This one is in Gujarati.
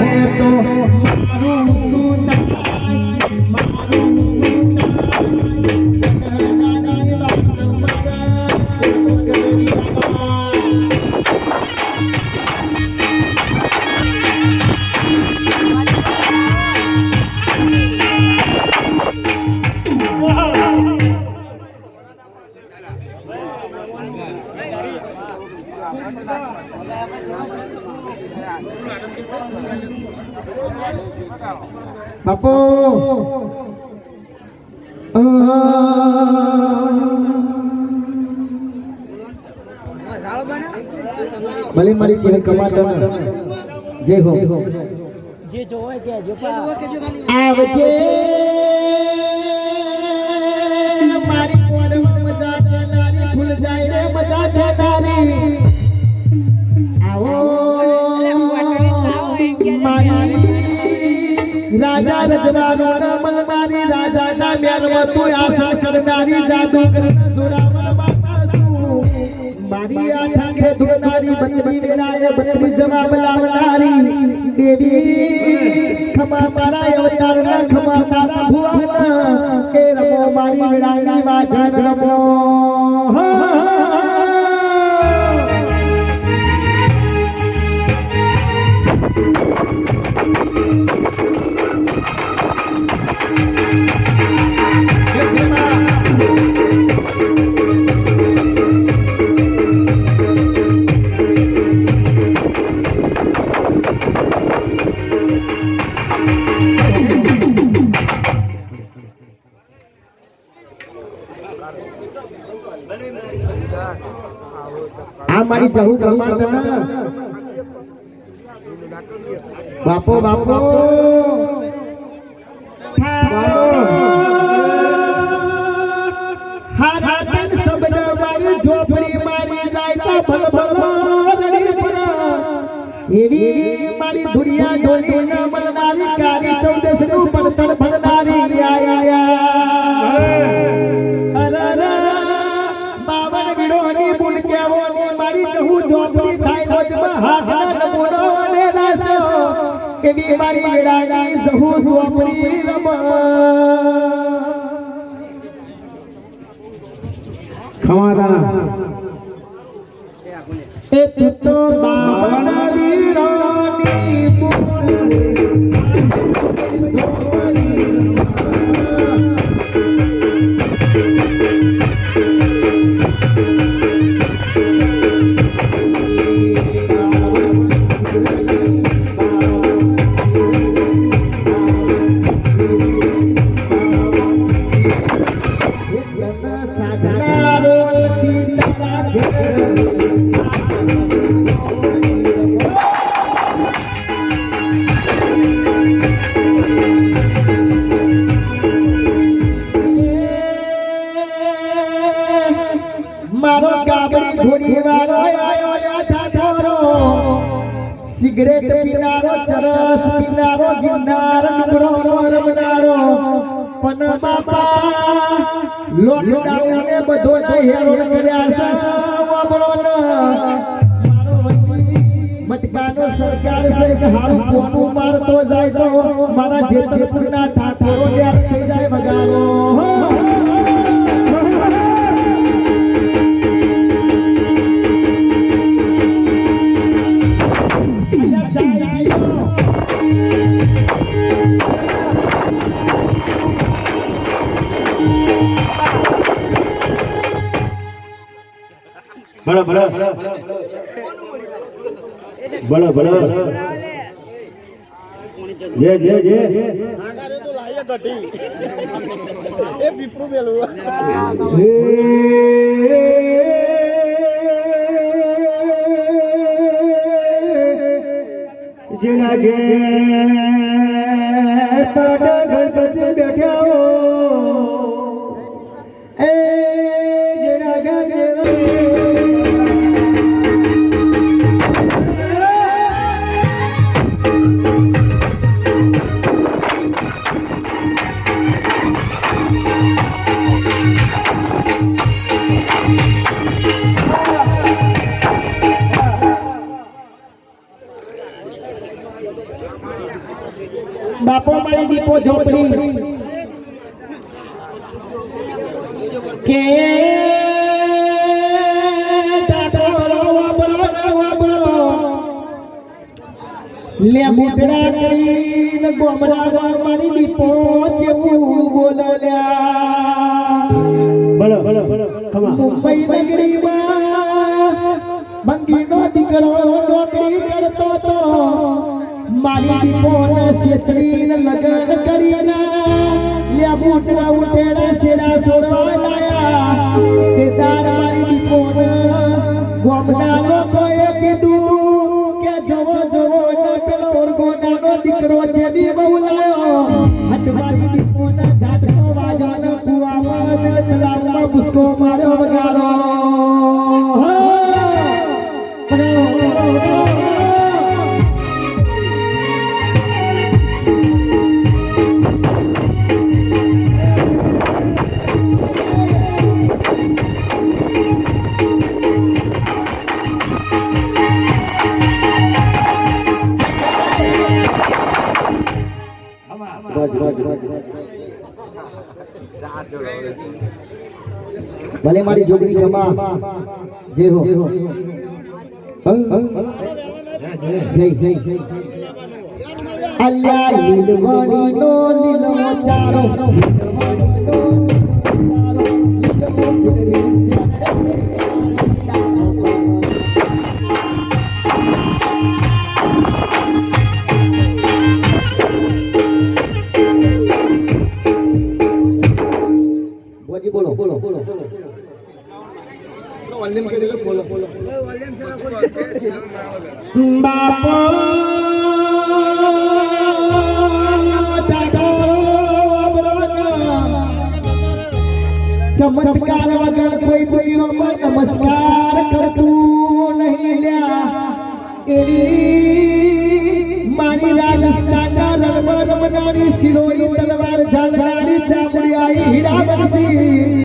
હે તો મારું શું બાપુ. ભલે મારી ચીર કમાતા જય હો. જે જોવાય ત્યાં જો પા આવજે. મારી કોડમાં મજા થનારી ફૂલ જાય રે મજા થનારી રજવાનો રમલ મારી રાજા ના મેલમાં તું આશા મારી આ દેવી. ખમા મારા અવતાર ના ખમા આ મારી જહુ કમાતા બાપો બાપો. હારા તન શબ્દ મારી ઝોપડી મારી જાય તો ભલ ભલ એવી મારી ધુરિયા ઢોલી જહુ ઝોપડી રમ ખમાતા એ તો બાવન સિગરેટ પીનારો, ચરસ પીનારો, ગિરનાર, ડુંગરો રમનારો પણ બાપા, લોકડાઉન બધો જે કર્યા મારો મટકાનો સરકાર છે હારું પોતું મારતો જાય તો મારા જેતપુરના ઠાકોરો બળો બળો બળો બળો જે જે જે. જેના ઝોપડી. કે લે મુકડા કરીને ગોમરા મારી દીપો ચેવું બોલ્યા બોલો બોલો ખમા. મુંબઈ નગરીમાં બંગીનો દીકરો નોકરી કરતો તો મારી દીપોને કરીને બૂટના ઉઠેડા સેડા સોડવા લાયા. તે દાર મારી દીપોને ગોમના લોકોએ કીધું. કે જવો જવો ને પેલો ઓળગોનાનો દીકરો છે બી બહુ લાયો હટ મારી ભલે મારી જોગરી ખમા જય હો. જય જય. અલ્યા લીલવણી નો લીલો ચારો બોજી બાપો ચમત્કાર વગર કોઈ દુનિયામાં નમસ્કાર કરતું